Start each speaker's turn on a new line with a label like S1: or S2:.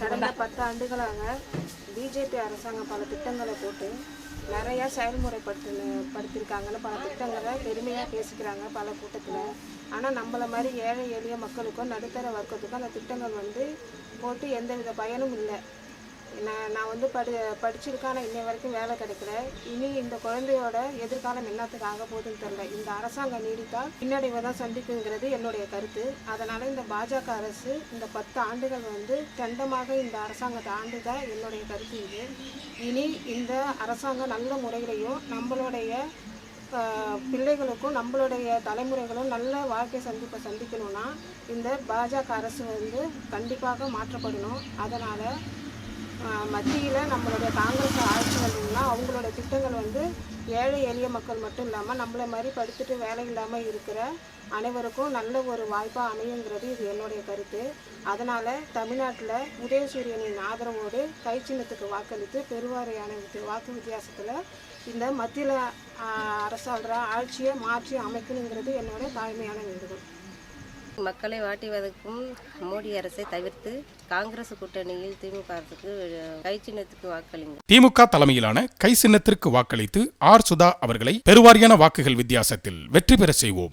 S1: கடந்த பத்து ஆண்டுகளாக பிஜேபி அரசாங்கம் பல திட்டங்களை போட்டு நிறைய செயல்முறைப்படுத்து படுத்திருக்காங்கன்னு பல திட்டங்களை பெருமையாக பேசிக்கிறாங்க பல கூட்டத்தில். ஆனால் நம்மளை மாதிரி ஏழை எளிய மக்களுக்கும் நடுத்தர வர்க்கத்துக்கும் அந்த திட்டங்கள் வந்து போட்டு எந்தவித பயனும் இல்லை. நான் நான் வந்து படி படிச்சிருக்கேன் ஆனால் இன்னை வரைக்கும் வேலை கிடைக்கல. இனி இந்த குழந்தையோட எதிர்காலம் என்னத்துக்கு ஆக போகுதுன்னு தெரியல. இந்த அரசாங்கம் நீடித்தால் பின்னடைவை தான் சந்திக்குங்கிறது என்னுடைய கருத்து. அதனால் இந்த பாஜக அரசு இந்த பத்து ஆண்டுகள் வந்து தண்டமாக இந்த அரசாங்கத்தை ஆண்டுதான் என்னுடைய கருத்து இது. இனி இந்த அரசாங்கம் நல்ல முறையிலையும் நம்மளுடைய பிள்ளைகளுக்கும் நம்மளுடைய தலைமுறைகளும் நல்ல வாழ்க்கை சந்திப்பை சந்திக்கணும்னா இந்த பாஜக அரசு வந்து கண்டிப்பாக மாற்றப்படணும். அதனால் மத்தியில் நம்மளுடைய காங்கிரஸ் ஆட்சி வந்தீங்கன்னா அவங்களோட திட்டங்கள் வந்து ஏழை எளிய மக்கள் மட்டும் இல்லாமல் நம்மள மாதிரி படிச்சுட்டு வேலை இல்லாமல் இருக்கிற அனைவருக்கும் நல்ல ஒரு வாய்ப்பாக அமையுங்கிறது இது என்னுடைய கருத்து. அதனால் தமிழ்நாட்டில் உதயசூரியனின் ஆதரவோடு கை சின்னத்துக்கு வாக்களித்து பெருவாரியான வாக்கு வித்தியாசத்தில் இந்த மத்தியில் அரசாளுற ஆட்சியை மாற்றி அமைக்கணுங்கிறது என்னோட தாய்மையான வேண்டுகோள்.
S2: மக்களை வாட்டி வதக்கும் மோடி அரசை தவிர்த்து காங்கிரஸ் கூட்டணியில் திமுக அரசுக்கு கை சின்னத்துக்கு வாக்களிங்க.
S3: திமுக தலைமையிலான கை சின்னத்திற்கு வாக்களித்து ஆர் சுதா அவர்களை பெருவாரியான வாக்குகள் வித்தியாசத்தில் வெற்றி பெற செய்வோம்.